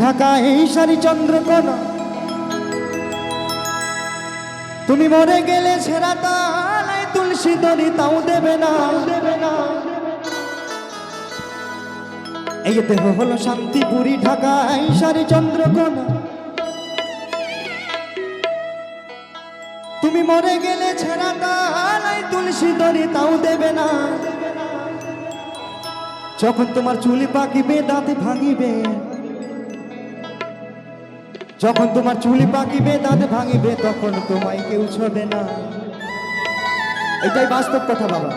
ঢাকা এই সারি চন্দ্রকোনা তুমি মরে গেলে ছেড়া তালাই তুলসী দড়ি তাও দেবে না। দেবে না এই দেহ হলো শান্তিপুরি, ঢাকা এই সারি চন্দ্রকোনা তুমি মরে গেলে ছেড়া তালাই তুলসী দড়ি তাও দেবে না। যখন তোমার চুলি পাকিবে, দাঁতে ভাঙিবে যখন তোমার চুলি পাকিবে, দাঁত ভাঙিবে, তখন তোমায় কেউ ছবে না। এটাই বাস্তব কথা বাবা।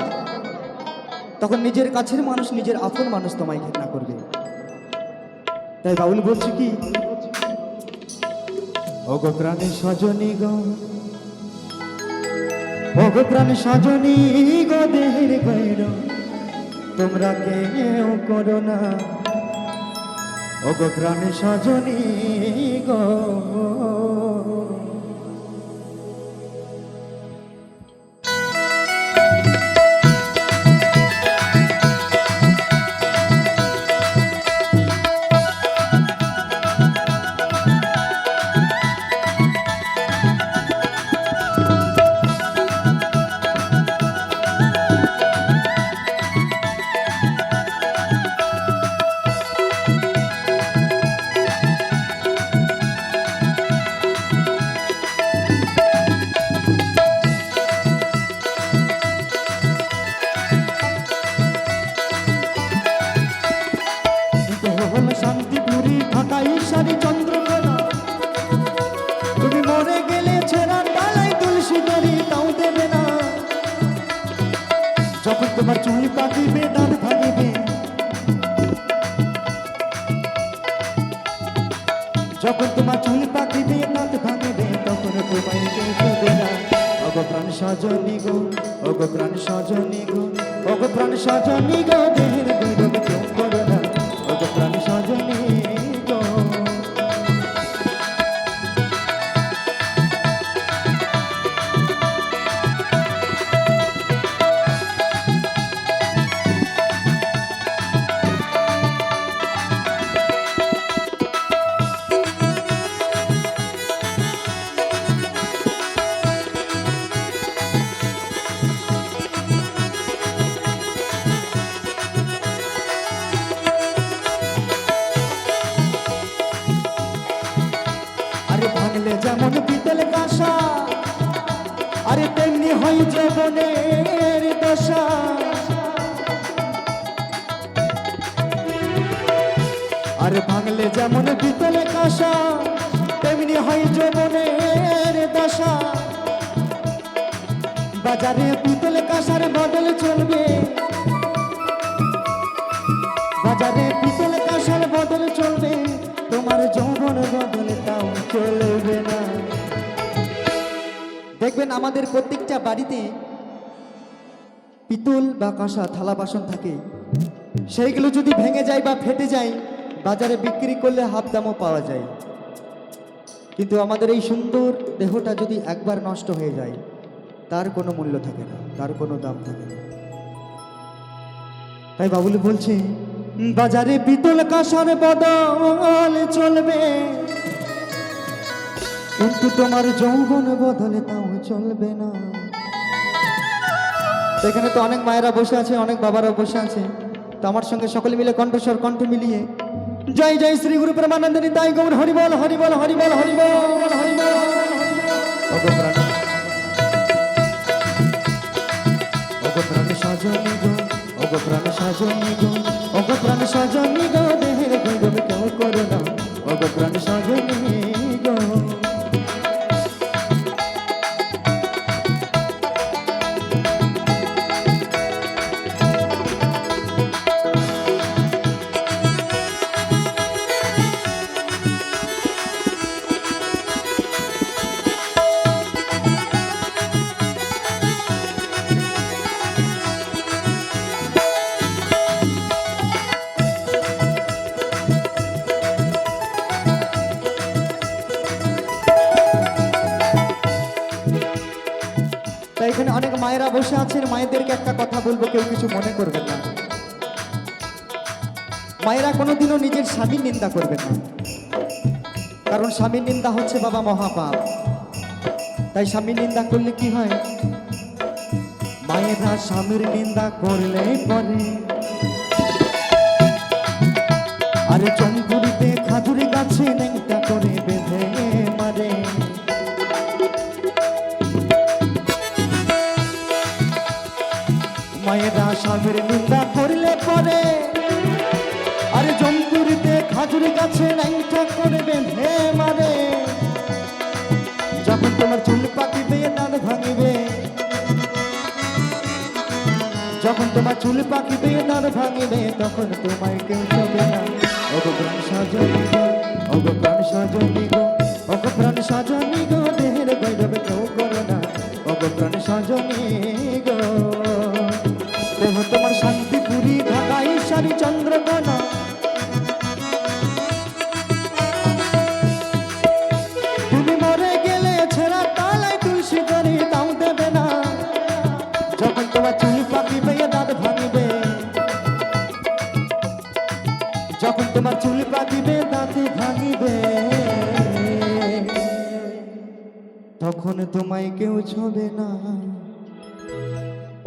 তখন নিজের কাছের মানুষ, নিজের আপন মানুষ তোমায় ঘৃণা করবে। তাই বাউল বলছি কি, ওগো প্রাণে সজনী গো প্রাণে সজনী গো, দেহের গৈর তোমরা কেউ করো না। ওগো প্রাণে সজনী গো। হল শান্তিপুরি ঢাকা ঈশ্বরী চন্দ্রকোনা। তুমি মরে গেলে ছেড়া ডালাই তুলসী দড়ি তাও দেবে না। যখন তোমার চুল পাকিবে, দাঁত ভাঙিবে। যখন তোমার চুল পাকিবে, দাঁত ভাঙিবে, তখন তোমায় কেউ ছুবে না। অগ সজনী গো অগ সজনী গো অগ সজনী গো জীবনের দশা। আরে ভাঙলে যেমন পিতল কাঁসা, তেমনি হয় জীবনের দশা। বাজারে পিতল কাঁসার বদল চলবে। বাজারে পিতল কাঁসার বদল চলবে। তোমার যৌবন বদল তাও চলবে না। দেখবেন আমাদের প্রত্যেকটা বাড়িতে পিতল বা কাঁসা থালা বাসন থাকে। সেইগুলো যদি ভেঙে যায় বা ফেটে যায়, বাজারে বিক্রি করলে হাফ দামও পাওয়া যায়। কিন্তু আমাদের এই সুন্দর দেহটা যদি একবার নষ্ট হয়ে যায়, তার কোনো মূল্য থাকে না, তার কোনো দাম থাকে না। তাই বাবুল বলছে, বাজারে পিতল কাঁসার বদল চলবে। কিন্তু তোমার যৌবন বদলে তাও চলবে না। এখানে তো অনেক মায়েরা বসে আছে, অনেক বাবারা বসে আছে। তো আমার সঙ্গে সকলে মিলে কণ্ঠস্বর, কণ্ঠ মিলিয়ে। জয় জয় শ্রী গুরু প্রেমানন্দিনী তাই গৌর হরিবল হরিবল হরিবল হরিবল হরিবল ওগো প্রাণ সাজনী গো ওগো প্রাণ সাজনী গো ওগো প্রাণ সাজনী গো। মায়েরা বসে আছেন, মায়েদেরকে একটা কথা বলব, কেউ কিছু মনে করবেন না। মায়েরা কোনোদিনও নিজের স্বামীর নিন্দা করবে না। কারণ স্বামীর নিন্দা হচ্ছে বাবা মহাপাপ। তাই স্বামীর নিন্দা করলে কি হয়? মায়েরা স্বামীর নিন্দা করলে পরে মায়েরা স্বামীর নিন্দা করলে পরে। আরে জঙ্কুরিতে খাজুরি গাছে নেংটা করে বেঁধে মারে। যখন তোমার চুল পাকিবে দাঁত ভাঙিবে। যখন তোমার চুল পাকিবে দাঁত ভাঙিবে, তখন তোমায় কেউ ছবে না। ওগো সাজনি গো, ওগো সাজনি গো, ওগো সাজনি গো, দেহের গৈরবে কেউ করো না। ওগো সাজনি গো। তোমার শান্তিপুরি ঢাকা ঈশ্বরী চন্দ্রকোনা তুমি মরে গেলে ছেঁড়া দাম দেবে না। যখন তোমার চুল পাকিবে দাঁত ভাঙিবে, যখন তোমার চুল দাঁত ভাঙিবে, তখন তোমায় কেউ ছবে না।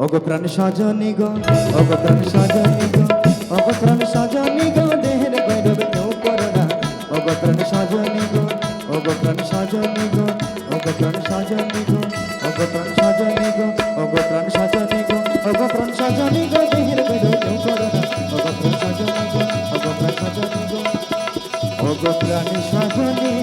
অগো প্রাণ সাজানি গো অগো প্রাণ সাজানি গো অগো প্রাণ সাজানি গো দেহের গৌরব কেউ করে না অগো প্রাণ সাজানি গো অগো প্রাণ সাজানি গো অগো প্রাণ সাজানি গো অগো প্রাণ সাজানি গো অগো প্রাণ সাজানি গো অগো প্রাণ সাজানি গো দেহের গৌরব কেউ করে না অগো প্রাণ সাজানি গো অগো প্রাণ সাজানি গো অগো প্রাণ সাজানি